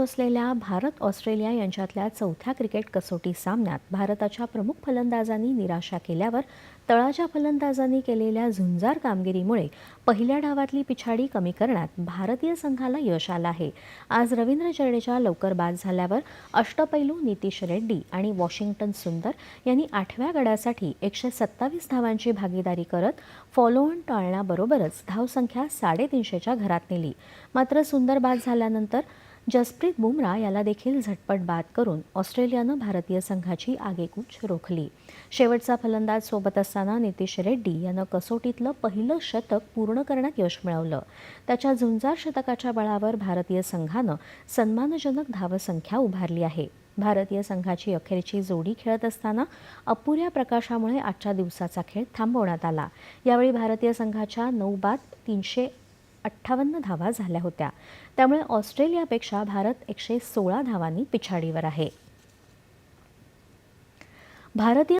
असलेल्या भारत ऑस्ट्रेलिया यांच्यातल्या चौथ्या क्रिकेट कसोटी सामन्यात भारताच्या प्रमुख फलंदाजांनी निराशा केल्यावर तळाच्या फलंदाजांनी केलेल्या झुंजार कामगिरीमुळे पहिल्या डावातली पिछाडी कमी करण्यात भारतीय संघाला यश आलं आहे. आज रवींद्र जडेजा लवकर बाद झाल्यावर अष्टपैलू नितीश रेड्डी आणि वॉशिंग्टन सुंदर यांनी आठव्या गडासाठी एकशे सत्तावीस धावांची भागीदारी करत फॉलोऑन टाळण्याबरोबरच धावसंख्या साडेतीनशेच्या घरात नेली. मात्र सुंदर बाद झाल्यानंतर जसप्रीत बुमराह याला देखील झटपट बाद करून ऑस्ट्रेलियानं भारतीय संघाची आगेकूच रोखली. शेवटचा फलंदाज सोबत असताना नितीश रेड्डी यानं कसोटीतलं पहिलं शतक पूर्ण करण्यात यश मिळवलं. त्याच्या झुंजार शतकाच्या बळावर भारतीय संघानं सन्मानजनक धावसंख्या उभारली आहे. भारतीय संघाची अखेरची जोडी खेळत असताना अपुऱ्या प्रकाशामुळे आजच्या दिवसाचा खेळ थांबवण्यात आला. यावेळी भारतीय संघाच्या नऊ बाद तीनशे अठ्ठावन्न धावा झाल्या होत्या. त्यामुळे ऑस्ट्रेलियापेक्षा भारत एकशे सोळा धावांनी पिछाडीवर आहे. भारतीय